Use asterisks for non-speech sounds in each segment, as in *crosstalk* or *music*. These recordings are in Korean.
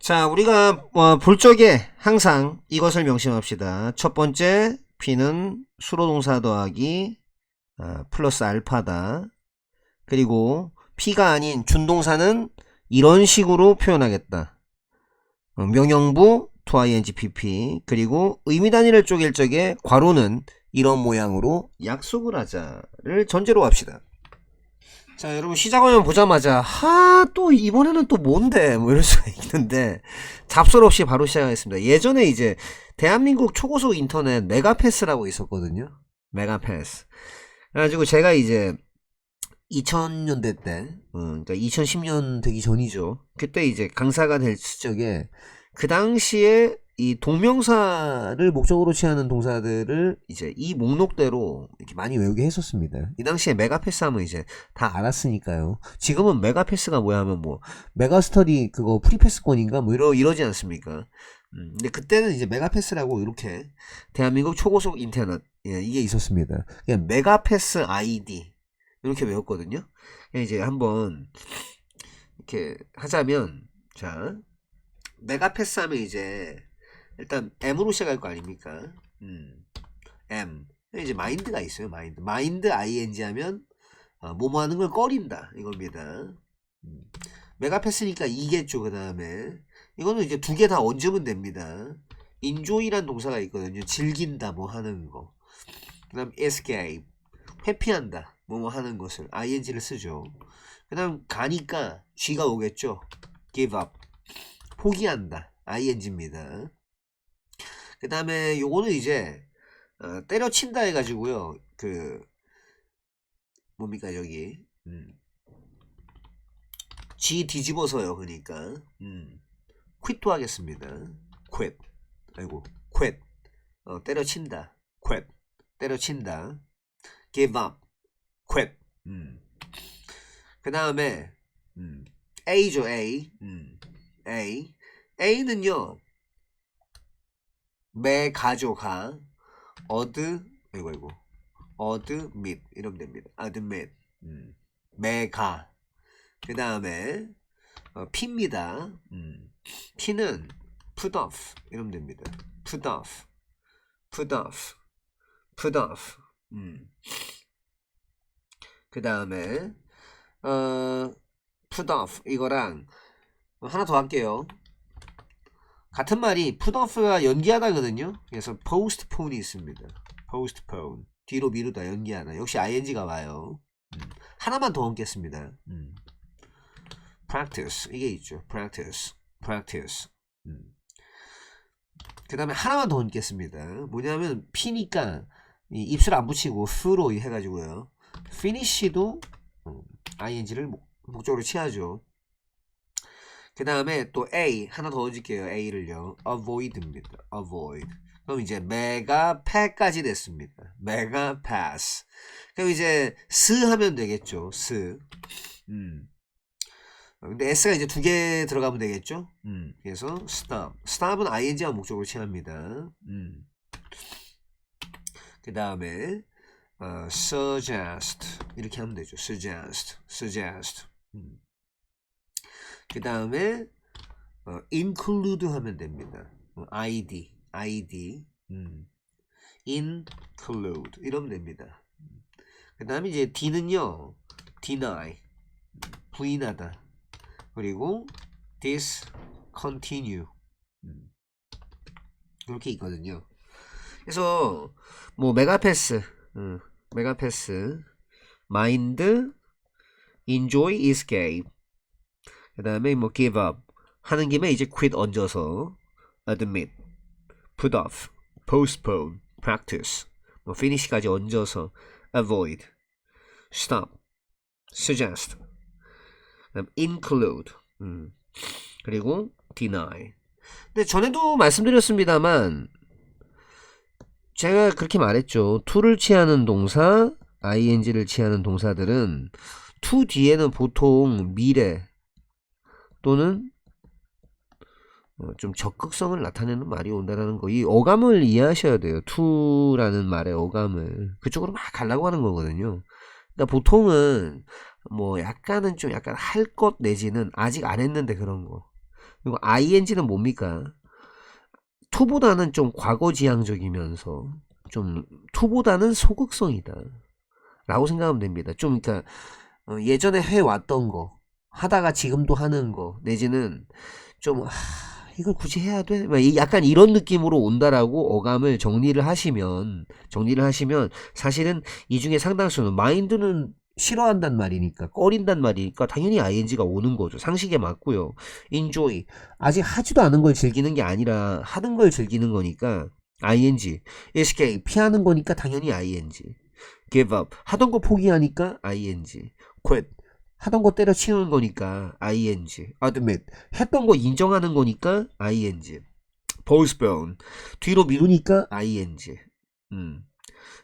자, 우리가 어, 볼 적에 항상 이것을 명심합시다. 첫 번째, P는 수로 동사 더하기 아, 플러스 알파다. 그리고 P가 아닌 준동사는 이런 식으로 표현하겠다. 어, 명령부 to ing pp 그리고 의미 단위를 쪼갤 적에 괄호는 이런 모양으로 약속을 하자를 전제로 합시다. 자, 여러분 시작 화면 보자마자 하, 또 이번에는 또 뭔데? 뭐 이럴 수가 있는데 잡설 없이 바로 시작하겠습니다. 예전에 이제 대한민국 초고속 인터넷 메가패스라고 있었거든요. 메가패스. 그래가지고 제가 이제 2000년대 때, 어, 그러니까 2010년 되기 전이죠. 그때 이제 강사가 될 적에 그 당시에 이 동명사를 목적으로 취하는 동사들을 이제 이 목록대로 이렇게 많이 외우게 했었습니다. 이 당시에 메가패스 하면 이제 다 알았으니까요. 지금은 메가패스가 뭐야 하면 뭐 메가스터디 그거 프리패스권인가 뭐 이러 이러지 않습니까? 음, 근데 그때는 이제 메가패스라고 이렇게 대한민국 초고속 인터넷 예, 이게 있었습니다. 그냥 메가패스 아이디 이렇게 외웠거든요. 이제 한번 이렇게 하자면 자 메가패스 하면 이제 일단 M으로 시작할 거 아닙니까? 음, M. 이제 마인드가 있어요. 마인드. 마인드 ing 하면 어, 뭐뭐 하는 걸 꺼린다 이겁니다. 음. 메가패스니까 이겠죠. 그 다음에 이거는 이제 두 개 다 얹으면 됩니다. enjoy란 동사가 있거든요. 즐긴다 뭐 하는 거. 그 다음 escape 회피한다 뭐뭐 하는 것을 ing를 쓰죠. 그 다음 가니까 G가 오겠죠. give up 포기한다 ing입니다. 그 다음에 요거는 이제 어, 때려친다 해가지고요. 그 뭡니까 저기? 음. G 뒤집어서요 그러니까. 음. quit도 하겠습니다. quit 아이고 quit 어, 때려친다. quit 때려친다. Give up. quit 음. 그 다음에 음. A죠 A. 음. A. A는요 매 가져가 어드 이거 이거 어드 밋 이러면 됩니다. admit 음. 매가 그 다음에 어, 피입니다. 음. 피는 put off 이러면 됩니다. put off put off put off 음. 그 다음에 어, put off 이거랑 하나 더 할게요. 같은 말이 put off가 연기하다거든요. 그래서 postpone이 있습니다. postpone 뒤로 미루다 연기하다. 역시 ing가 와요. 음. 하나만 더 얹겠습니다. 음. practice 이게 있죠. practice, practice. 음. 그 다음에 하나만 더 얹겠습니다. 뭐냐면 피니까 이 입술 안 붙이고 f로 해가지고요. finish도 음, ing를 목, 목적으로 취하죠. 그 다음에 또 A 하나 더 얹을게요. A를요. avoid입니다. avoid. 그럼 이제 메가 패까지 됐습니다. 메가 패스. 그럼 이제 스 하면 되겠죠. 스. 음. 근데 S가 이제 두 개 들어가면 되겠죠. 음. 그래서 stop. stop은 ing와 목적으로 취합니다. 음. 그 다음에 어, suggest 이렇게 하면 되죠. suggest, suggest. 음. 그 다음에 어, include 하면 됩니다. 어, id, id, 음. include 이러면 됩니다. 그 다음에 이제 d는요, deny, 부인하다. 그리고 discontinue 음. 이렇게 있거든요. 그래서 뭐 메가패스, 음, 메가패스, 마인드, enjoy, escape 그 다음에 뭐 give up 하는 김에 이제 quit 얹어서 admit, put off, postpone, practice 뭐 finish까지 얹어서 avoid, stop, suggest, include 음. 그리고 deny 근데 전에도 말씀드렸습니다만 제가 그렇게 말했죠. to를 취하는 동사, ing를 취하는 동사들은 to 뒤에는 보통 미래 또는 어, 좀 적극성을 나타내는 말이 온다라는 거. 이 어감을 이해하셔야 돼요. to라는 말의 어감을. 그쪽으로 막 가려고 하는 거거든요. 그러니까 보통은 뭐 약간은 좀 약간 할 것 내지는 아직 안 했는데 그런 거. 그리고 ing는 뭡니까? to보다는 좀 과거지향적이면서 좀 to보다는 소극성이다. 라고 생각하면 됩니다. 좀 그러니까 어, 예전에 해왔던 거 하다가 지금도 하는 거 내지는 좀 하, 이걸 굳이 해야 돼? 약간 이런 느낌으로 온다라고 어감을 정리를 하시면 정리를 하시면 사실은 이 중에 상당수는 마인드는 싫어한단 말이니까 꺼린단 말이니까 당연히 ing가 오는 거죠. 상식에 맞고요. enjoy 아직 하지도 않은 걸 즐기는 게 아니라 하는 걸 즐기는 거니까 ing escape 피하는 거니까 당연히 ing give up 하던 거 포기하니까 ing quit 하던 거 때려치우는 거니까 ing admit 했던 거 인정하는 거니까 ing postpone 뒤로 미루니까 ing 음.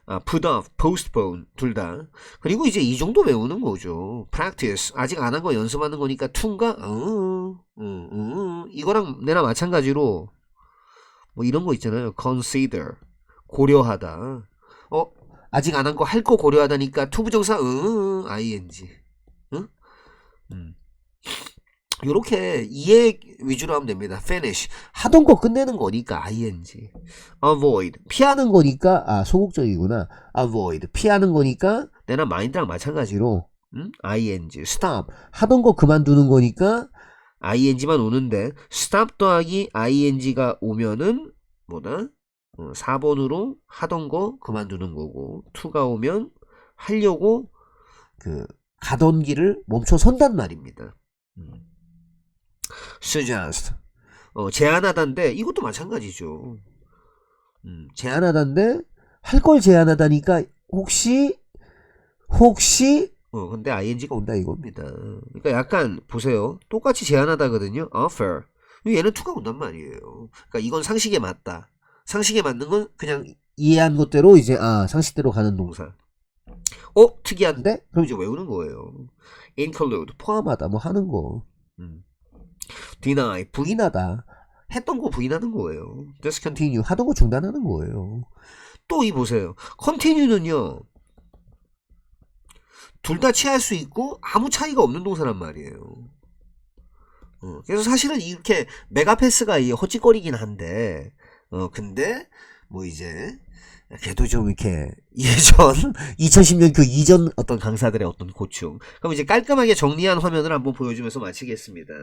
아, put off, postpone 둘 다. 그리고 이제 이 정도 외우는 거죠. practice 아직 안 한 거 연습하는 거니까 to인가? 어, 어, 어. 이거랑 내나 마찬가지로 뭐 이런 거 있잖아요. consider 고려하다. 어 아직 안 한 거 할 거 고려하다니까 to 부정사 응 ing 응? 음. 요렇게 이해 위주로 하면 됩니다. finish 하던 거 끝내는 거니까 ing avoid 피하는 거니까 아 소극적이구나. avoid 피하는 거니까 내나 마인드랑 마찬가지로 음? ing stop 하던 거 그만두는 거니까 ing만 오는데 stop 더하기 ing가 오면은 뭐다? 어, 4번으로 하던 거 그만두는 거고 2가 오면 하려고 그 가던 길을 멈춰 선단 말입니다. 음. suggest 어, 제안하다인데 이것도 마찬가지죠. 음, 제안하다인데 할 걸 제안하다니까 혹시 혹시 어 근데 ing가 온다 이겁니다. 그러니까 약간 보세요. 똑같이 제안하다거든요. offer 얘는 투가 온단 말이에요. 그러니까 이건 상식에 맞다. 상식에 맞는 건 그냥 이해한 것대로 이제 아 상식대로 가는 동사. 어 특이한데? 그럼 이제 외우는 거예요. include 포함하다 뭐 하는 거. 음. deny 부인하다. 했던 거 부인하는 거예요. discontinue 하던 거 중단하는 거예요. 또 이 보세요. continue는요. 둘 다 취할 수 있고 아무 차이가 없는 동사란 말이에요. 어, 그래서 사실은 이렇게 메가패스가 이 헛짓거리긴 한데 어 근데 뭐 이제 걔도 좀 이렇게 예전 *laughs* 2010년 그 이전 어떤 강사들의 어떤 고충 그럼 이제 깔끔하게 정리한 화면을 한번 보여주면서 마치겠습니다.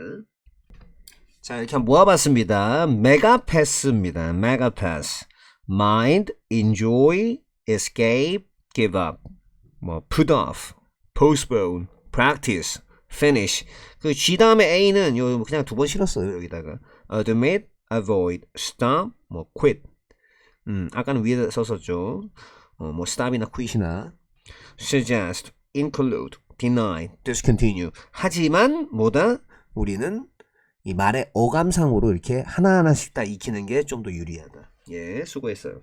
자 이렇게 한번 모아봤습니다. 메가패스입니다. 메가패스 mind, enjoy, escape, give up, 뭐 put off, postpone, practice, finish. 그 G 다음에 A는 요 그냥 두 번 실었어요 여기다가 admit, avoid, stop, 뭐 quit. 음 아까는 위에 썼었죠. 어 뭐 stop이나 quit이나 suggest, include, deny, discontinue. 하지만 뭐다? 우리는 이 말의 어감상으로 이렇게 하나하나씩 다 익히는 게 좀 더 유리하다. 예, 수고했어요.